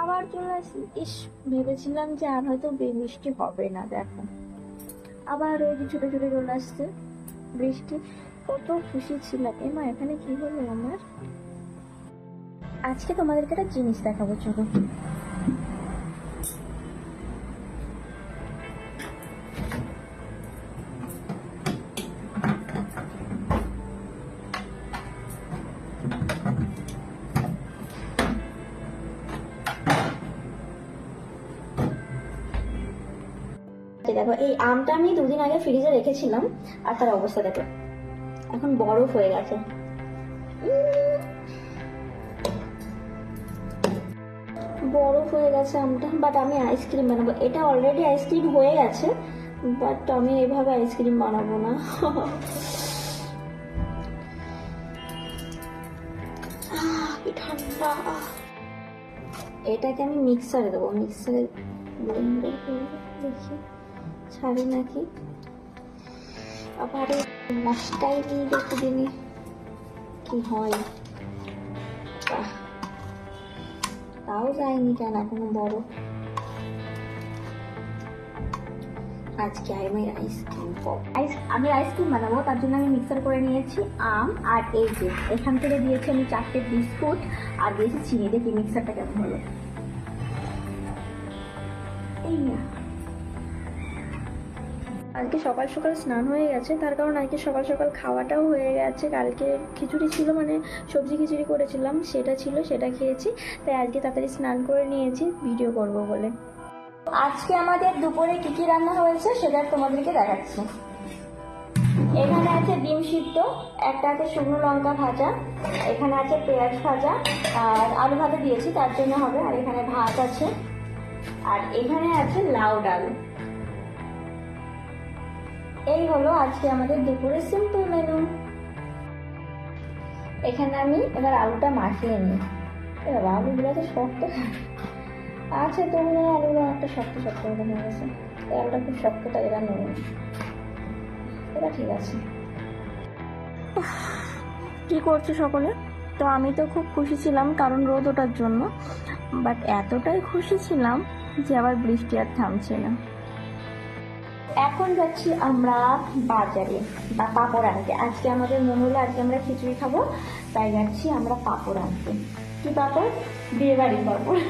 আবার চলে আসি। ইস, ভেবেছিলাম যে আর হয়তো বৃষ্টি হবে না, দেখো। আবার ওই যে ছোটো ছোটো চলে আসছে। বৃষ্টি, কত খুশি ছিলাম। এমা, এখানে কি হলো আমার? আজকে তোমাদেরকে একটা জিনিস দেখাবো, চলো। এই দেখো, এই আমটা আমি দুদিন আগে ফ্রিজে রেখেছিলাম, আর তার অবস্থা দেখো। এখন বরফ হয়ে গেছে। বরফ হয়ে গেছে আমটা বাট আমি আইসক্রিম বানাবো। এটা অলরেডি আইসক্রিম হয়ে গেছে বাট আমি এভাবে আইসক্রিম বানাবো না। এটাকে আমি মিক্সারে দেবো। মিক্সারে দেখি। ছাড়ি নাকি? আবার নিয়ে দেখে দিনি কি হয়। তাও যায়নি কেন এখনও বড়? আজকে আমি আইসক্রিম আইস আমি আইসক্রিম বানাবো, তার জন্য আমি মিক্সার করে নিয়েছি আম আর এই যে, এখান থেকে দিয়েছি আমি চারটে বিস্কুট আর দিয়েছি চিনি। দেখি মিক্সারটা কেমন হলো। এই না। আজকে সকাল সকাল স্নান হয়ে গেছে, তার কারণ আজকে সকাল সকাল খাওয়াটাও হয়ে গেছে। কালকে খিচুড়ি ছিল মানে সবজি খিচুড়ি করেছিলাম, সেটা ছিল, সেটা খেয়েছি। তাই আজকে তাড়াতাড়ি স্নান করে নিয়েছি, ভিডিও করব বলে। আজকে আমাদের দুপুরে কি কি রান্না হয়েছে, সেটা তোমাদেরকে দেখাচ্ছি। এখানে আছে ডিম সিদ্ধ, একটা আছে শুকনো লঙ্কা ভাজা, এখানে আছে পেঁয়াজ ভাজা, আর আলু ভাজা দিয়েছি, তার জন্য হবে, আর এখানে ভাত আছে। আর এখানে আছে লাউ ডাল। এই হলো আজকে আমাদের দুপুরের সিম্পল মেনু এখানে আমি এবার আলুটা মাখিয়ে নিই। বাবা, আলুগুলো তো শক্ত। আছে তো হয় আলুগুলো একটা শক্ত শক্ত মনে হয়ে গেছে। আলুটা খুব শক্ত তাই এবার নেব এটা ঠিক আছে। কি করছ সকলে? তো আমি তো খুব খুশি ছিলাম কারণ রোদ ওঠার জন্য। বাট এতটাই খুশি ছিলাম যে আবার বৃষ্টি আর থামছে না। এখন যাচ্ছি আমরা বাজারে বা পাপড় আনতে। আজকে আমাদের মনে হলো আজকে আমরা খিচুড়ি খাব, তাই যাচ্ছি আমরা পাপড় আনতে। কি পাপড়? বিয়ে বাড়ির পাপড়।